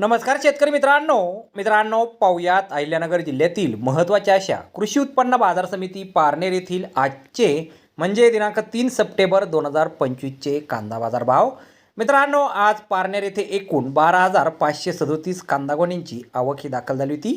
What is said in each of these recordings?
नमस्कार शेतकरी मित्रांनो. मित्रांनो पाहुयात अहिल्यानगर जिल्ह्यातील महत्त्वाच्या अशा कृषी उत्पन्न बाजार समिती पारनेर येथील आजचे म्हणजे दिनांक तीन सप्टेंबर दोन हजार पंचवीसचे कांदा बाजार भाव मित्रांनो आज पारनेर येथे एकूण बारा हजार पाचशे सदोतीस कांदा आवक ही दाखल झाली होती.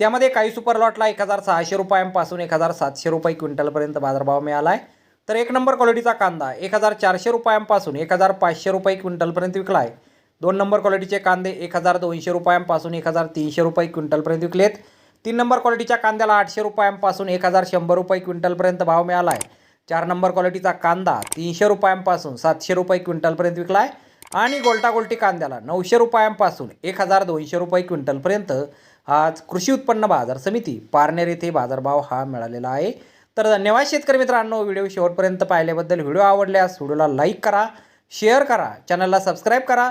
त्यामध्ये काही सुपर लॉटला एक हजार सहाशे रुपयांपासून एक हजार सातशे रुपये क्विंटलपर्यंत बाजारभाव मिळाला आहे तर एक नंबर क्वालिटीचा कांदा एक हजार चारशे रुपयांपासून एक हजार पाचशे रुपये क्विंटलपर्यंत विकला आहे दोन नंबर क्वालिटीचे कांदे एक हजार दोनशे रुपयांपासून एक हजार तीनशे रुपये क्विंटलपर्यंत विकलेत. तीन नंबर क्वालिटीच्या कांद्याला आठशे रुपयांपासून एक हजार शंभर रुपये क्विंटलपर्यंत भाव मिळाला आहे चार नंबर क्वालिटीचा कांदा तीनशे रुपयांपासून सातशे रुपये क्विंटलपर्यंत विकला आहे आणि गोल्टा गोल्टी कांद्याला नऊशे रुपयांपासून एक हजार दोनशे रुपये क्विंटलपर्यंत आज कृषी उत्पन्न बाजार समिती पारनेर येथे बाजारभाव हा मिळालेला आहे. तर धन्यवाद शेतकरी मित्रांनो व्हिडिओ शेवटपर्यंत पाहिल्याबद्दल. व्हिडिओ आवडल्यास व्हिडिओला लाईक करा शेअर करा चॅनलला सबस्क्राईब करा.